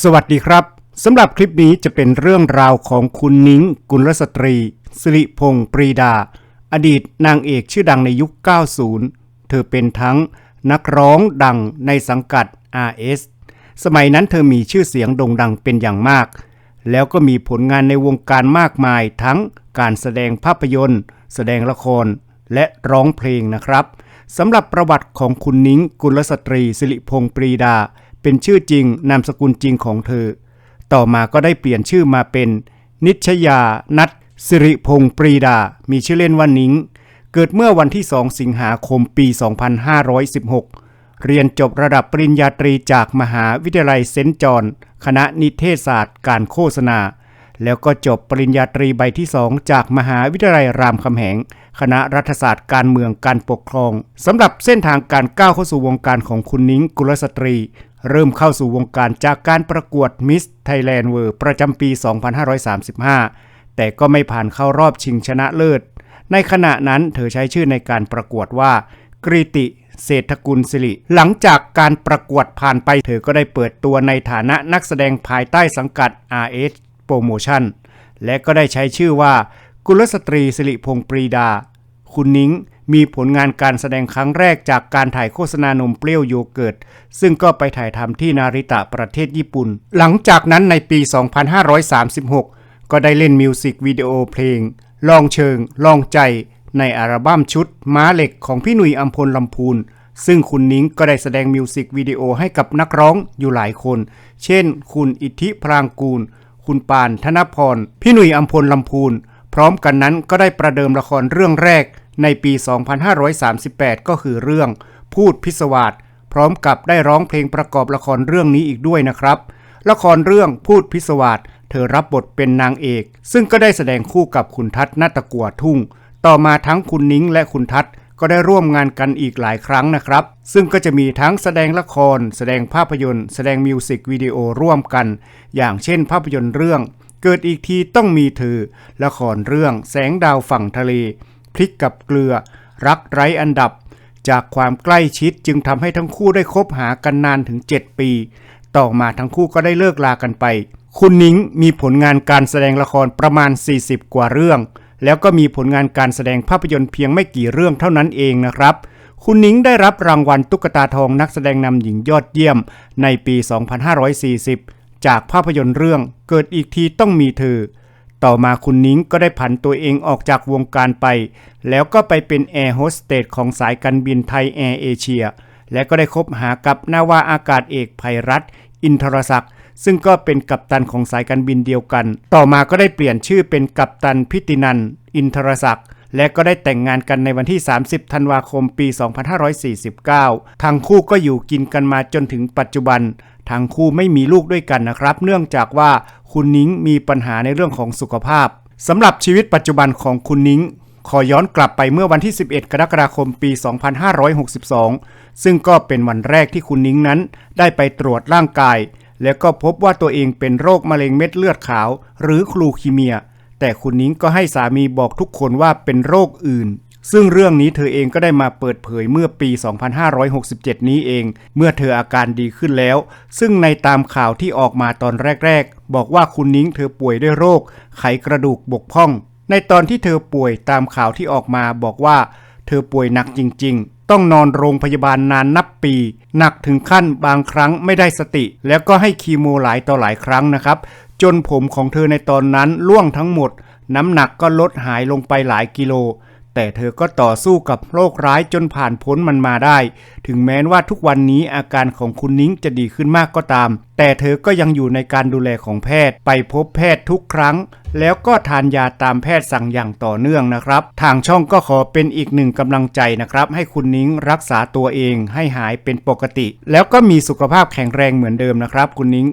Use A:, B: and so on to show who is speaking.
A: สวัสดีครับสำหรับคลิปนี้จะเป็นเรื่องราวของคุณนิ้ง กุลสตรี สิริพงศ์ปรีดา อดีตนางเอกชื่อดังในยุค 90 เธอเป็นทั้งนักร้องดังในสังกัด RS สมัยนั้นเธอมีชื่อเสียงโด่งดังเป็นอย่างมาก แล้วก็มีผลงานในวงการมากมายทั้งการแสดงภาพยนตร์ แสดงละคร และร้องเพลงนะครับสำหรับประวัติของคุณนิ้ง กุลสตรี สิริพงศ์ปรีดา เป็นชื่อจริงนามสกุลจริงของเธอ ต่อมาก็ได้เปลี่ยนชื่อมาเป็น นิชยา นัทสิริพงศ์ปรีดา มีชื่อเล่นว่านิ้ง เกิดเมื่อวันที่ 2 สิงหาคมปี 2516 เรียนจบระดับปริญญาตรีจากมหาวิทยาลัยเซนต์จอห์นคณะนิเทศศาสตร์การโฆษณา แล้วก็จบปริญญาตรีใบที่2จากมหาวิทยาลัยรามคำแหง คณะรัฐศาสตร์การเมืองการปกครองสำหรับเส้นทางการก้าวเข้าสู่วงการของคุณนิ้งกุลสตรี เริ่มเข้าสู่วงการจากการประกวดมิสไทยแลนด์เวิร์ประจำปี 2535 แต่ก็ไม่ผ่านเข้ารอบชิงชนะเลิศ ในขณะนั้นเธอใช้ชื่อในการประกวดว่า กริติเศรษฐกุลสิริ หลังจากการประกวดผ่านไปเธอก็ได้เปิดตัวในฐานะนักแสดงภายใต้สังกัด RS Promotion และก็ได้ใช้ชื่อว่า กุลสตรีสิริพงปรีดา คุณนิ้ง มีผลงานการแสดงครั้งแรกจากการถ่ายโฆษณานมเปรี้ยวโยเกิร์ต ซึ่งก็ไปถ่ายทำที่นาริตะประเทศญี่ปุ่น หลังจากนั้นในปี 2536 ก็ได้เล่นมิวสิกวิดีโอเพลง ลองเชิง ลองใจ ในอัลบั้มชุด ม้าเหล็กของพี่หนุ่ยอัมพลลำพูน ซึ่งคุณนิ้งก็ได้แสดงมิวสิกวิดีโอให้กับนักร้องอยู่หลายคน เช่น คุณอิทธิพรางกูล คุณปานธนพร พี่หนุ่ยอัมพลลำพูน พร้อมกันนั้นก็ได้ประเดิมละครเรื่องแรก ในปี 2538 ก็คือเรื่อง พูดพิศวาสพร้อมกับได้ร้องเพลงประกอบละครเรื่องนี้อีกด้วยนะครับ ละครเรื่องพูดพิศวาสเธอรับบทเป็นนางเอก ซึ่งก็ได้แสดงคู่กับคุณทัศน์นาตะกัวทุ่ง ต่อมาทั้งคุณนิ้งและคุณทัศน์ก็ได้ร่วมงานกันอีกหลายครั้งนะครับ ซึ่งก็จะมีทั้งแสดงละคร แสดงภาพยนตร์ แสดงมิวสิกวิดีโอร่วมกัน อย่างเช่นภาพยนตร์เรื่อง เกิดอีกทีต้องมีเธอละครเรื่องแสงดาวฝั่งทะเล พริกกับเกลือ รักไร้อันดับ จากความใกล้ชิดจึงทำให้ทั้งคู่ได้คบหากันนานถึง 7 ปี ต่อมาทั้งคู่ก็ได้เลิกลากันไป คุณนิ้งมีผลงานการแสดงละครประมาณ 40 กว่าเรื่อง แล้วก็มีผลงานการแสดงภาพยนตร์เพียงไม่กี่เรื่องเท่านั้นเองนะครับคุณนิ้งได้รับรางวัลตุ๊กตาทองนักแสดงนำหญิงยอดเยี่ยมในปี 2540 จากภาพยนตร์เรื่องเกิดอีกทีต้องมีเธอ ต่อมาคุณนิ้งก็ได้ผันตัวเองออกจากวงการไป แล้วก็ไปเป็นแอร์โฮสเตสของสายการบินไทยแอร์เอเชีย และก็ได้คบหากับนาวาอากาศเอกภัยรัฐอินทรศักดิ์ซึ่งก็เป็นกัปตันของสายการบินเดียวกัน ต่อมาก็ได้เปลี่ยนชื่อเป็นกัปตันพิตินัน อินทรศักดิ์ และก็ได้แต่งงานกันในวันที่ 30 ธันวาคมปี 2549 ทั้งคู่ก็อยู่กินกันมาจนถึงปัจจุบัน ทั้งคู่ไม่มีลูกด้วยกันนะครับ เนื่องจากว่าคุณนิ้งมีปัญหาในเรื่องของสุขภาพสำหรับชีวิตปัจจุบันของคุณนิ้งขอย้อนกลับไปเมื่อวันที่ 11 กรกฎาคมปี 2562 ซึ่งก็เป็นวันแรกที่คุณนิ้งนั้น ได้ไปตรวจร่างกาย แล้วก็พบว่าตัวเองเป็นโรคมะเร็งเม็ดเลือดขาว หรือคลูคีเมีย แต่คุณนิ้งก็ให้สามีบอกทุกคนว่าเป็นโรคอื่น ซึ่งเรื่องนี้เธอเองก็ได้มาเปิดเผยเมื่อปี 2567 นี้เอง เมื่อเธออาการดีขึ้นแล้ว ซึ่งในตามข่าวที่ออกมาตอนแรก ๆ บอกว่าคุณนิ้งเธอป่วยด้วยโรค ไขกระดูกบกพร่อง ในตอนที่เธอป่วยตามข่าวที่ออกมาบอกว่า เธอป่วยหนักจริง ๆ ต้องนอนโรงพยาบาลนานนับปี หนักถึงขั้นบางครั้งไม่ได้สติ แล้วก็ให้คีโมหลายต่อหลายครั้งนะครับ จนผมของเธอในตอนนั้นล่วงทั้งหมด น้ำหนักก็ลดหายลงไปหลายกิโล แต่เธอก็ต่อสู้กับโรคร้ายจนผ่านพ้นมันมาได้ ถึงแม้ว่าทุกวันนี้อาการของคุณนิ้งจะดีขึ้นมากก็ตาม แต่เธอก็ยังอยู่ในการดูแลของแพทย์ ไปพบแพทย์ทุกครั้ง แล้วก็ทานยาตามแพทย์สั่งอย่างต่อเนื่องนะครับ ทางช่องก็ขอเป็นอีกหนึ่งกำลังใจนะครับ ให้คุณนิ้งรักษาตัวเองให้หายเป็นปกติ แล้วก็มีสุขภาพแข็งแรงเหมือนเดิมนะครับ คุณนิ้ง